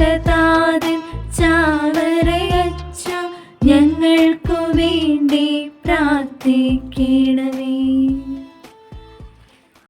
ഏകതാതൻ ചാവറയച്ച ഞങ്ങൾക്കു വേണ്ടി പ്രാർത്ഥിക്കണമേ.